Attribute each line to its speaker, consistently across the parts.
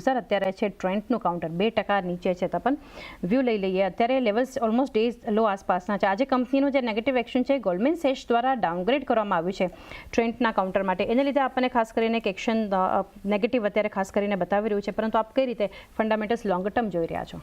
Speaker 1: Sir અત્યારે છે ટ્રેન્ડનું counter, બે ટકા નીચે છે તપન. વ્યૂ લઈ લઈએ. અત્યારે લેવલ્સ ઓલમોસ્ટ ડેઝ લો આસપાસના છે. આજે કંપનીનું જે નેગેટિવ એક્શન છે ગોલ્ડમેન સેશ દ્વારા ડાઉનગ્રેડ કરવામાં આવ્યું છે ટ્રેન્ડના કાઉન્ટર માટે. એને લીધે આપણને ખાસ કરીને એક એક્શન નેગેટિવ અત્યારે ખાસ કરીને બતાવી રહ્યું છે. પરંતુ આપ કઈ રીતે ફંડામેન્ટલ્સ લોંગ ટર્મ જોઈ રહ્યા છો?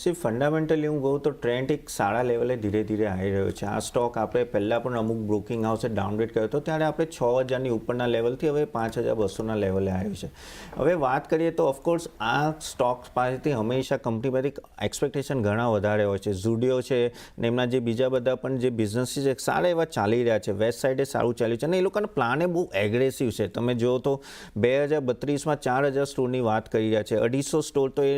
Speaker 2: સી ફંડામેન્ટલી હું કહું તો ટ્રેન્ડ એક સારા લેવલે ધીરે ધીરે આવી રહ્યો છે. આ સ્ટોક આપણે પહેલાં પણ અમુક બ્રોકિંગ હાઉસે ડાઉનગ્રેડ કર્યો હતો, ત્યારે આપણે છ હજારની ઉપરના લેવલથી હવે પાંચ હજાર બસોના લેવલે આવ્યું છે. હવે વાત કરીએ તો ઓફકોર્સ આ સ્ટોક પાસેથી હંમેશા કંપની પાસેથી એક્સપેક્ટેશન ઘણા વધારે હોય છે. ઝુડિયો છે ને એમના જે બીજા બધા પણ જે બિઝનેસીસ છે, સારા એવા ચાલી રહ્યા છે. વેસ્ટ સાઈડે સારું ચાલ્યું છે. અને એ લોકોના પ્લાને બહુ એગ્રેસિવ છે. તમે જુઓ તો બે હજાર બત્રીસમાં ચાર હજાર સ્ટોરની વાત કરી રહ્યા છે. અઢીસો સ્ટોર તો એ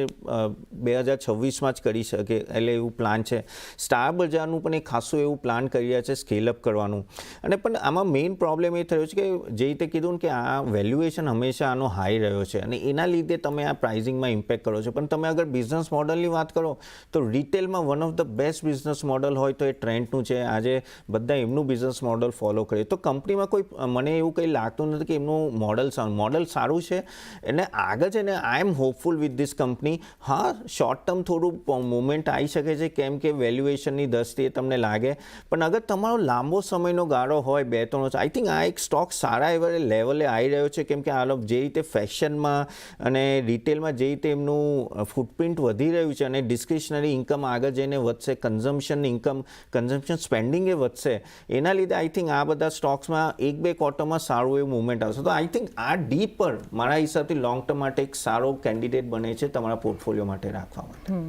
Speaker 2: બે હજાર છવ્વીસમાં જ કરી શકે એટલે એવું પ્લાન છે. સ્ટાર બજારનું પણ એક ખાસું એવું પ્લાન કરી રહ્યા છે સ્કેલ અપ કરવાનું. અને પણ આમાં મેઇન પ્રોબ્લેમ એ થયો છે કે જે રીતે કીધું કે આ વેલ્યુએશન હંમેશા આનો હાઈ રહ્યો છે અને એના લીધે તમે આ પ્રાઇઝિંગમાં ઇમ્પેક્ટ કરો છો. પણ તમે અગર બિઝનેસ મોડલની વાત કરો તો રિટેલમાં one of the best business model હોય તો એ ટ્રેન્ડનું છે. આજે બધા એમનું બિઝનેસ મોડલ ફોલો કરે. તો કંપનીમાં કોઈ, મને એવું કંઈ લાગતું નથી કે એમનું મોડલ મોડલ સારું છે. એને આગળ છે ને I am hopeful with this company હા શોર્ટ ટર્મ થોડું મુમેન્ટ આવી શકે છે, કેમ કે વેલ્યુએશનની દ્રષ્ટિએ તમને લાગે. પણ અગર તમારો લાંબો સમયનો ગાળો હોય, બે ત્રણ આઈ થિંક આ એક સ્ટોક સારા એવા લેવલે આવી રહ્યો છે, કેમ કે આ લોકો જે રીતે ફેશનમાં અને રિટેલમાં જે રીતે એમનું ફૂટપ્રિન્ટ વધી રહ્યું છે અને ડિસ્ક્રિશનરી ઇન્કમ આગળ જઈને વધશે કન્ઝમ્પશન ઇન્કમ કન્ઝમ્પશન સ્પેન્ડિંગ એ વધશે, એના લીધે આઈ થિંક આ બધા સ્ટોક્સમાં એક બે ક્વાર્ટરમાં સારું એવું મુવમેન્ટ આવશે. તો આઈ થિંક આ ડી પર મારા હિસાબથી લોંગ ટર્મ માટે એક સારો કેન્ડિડેટ બને છે તમારા પોર્ટફોલિયો માટે રાખવા માટે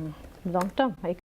Speaker 1: લોંગ ટર્મ એક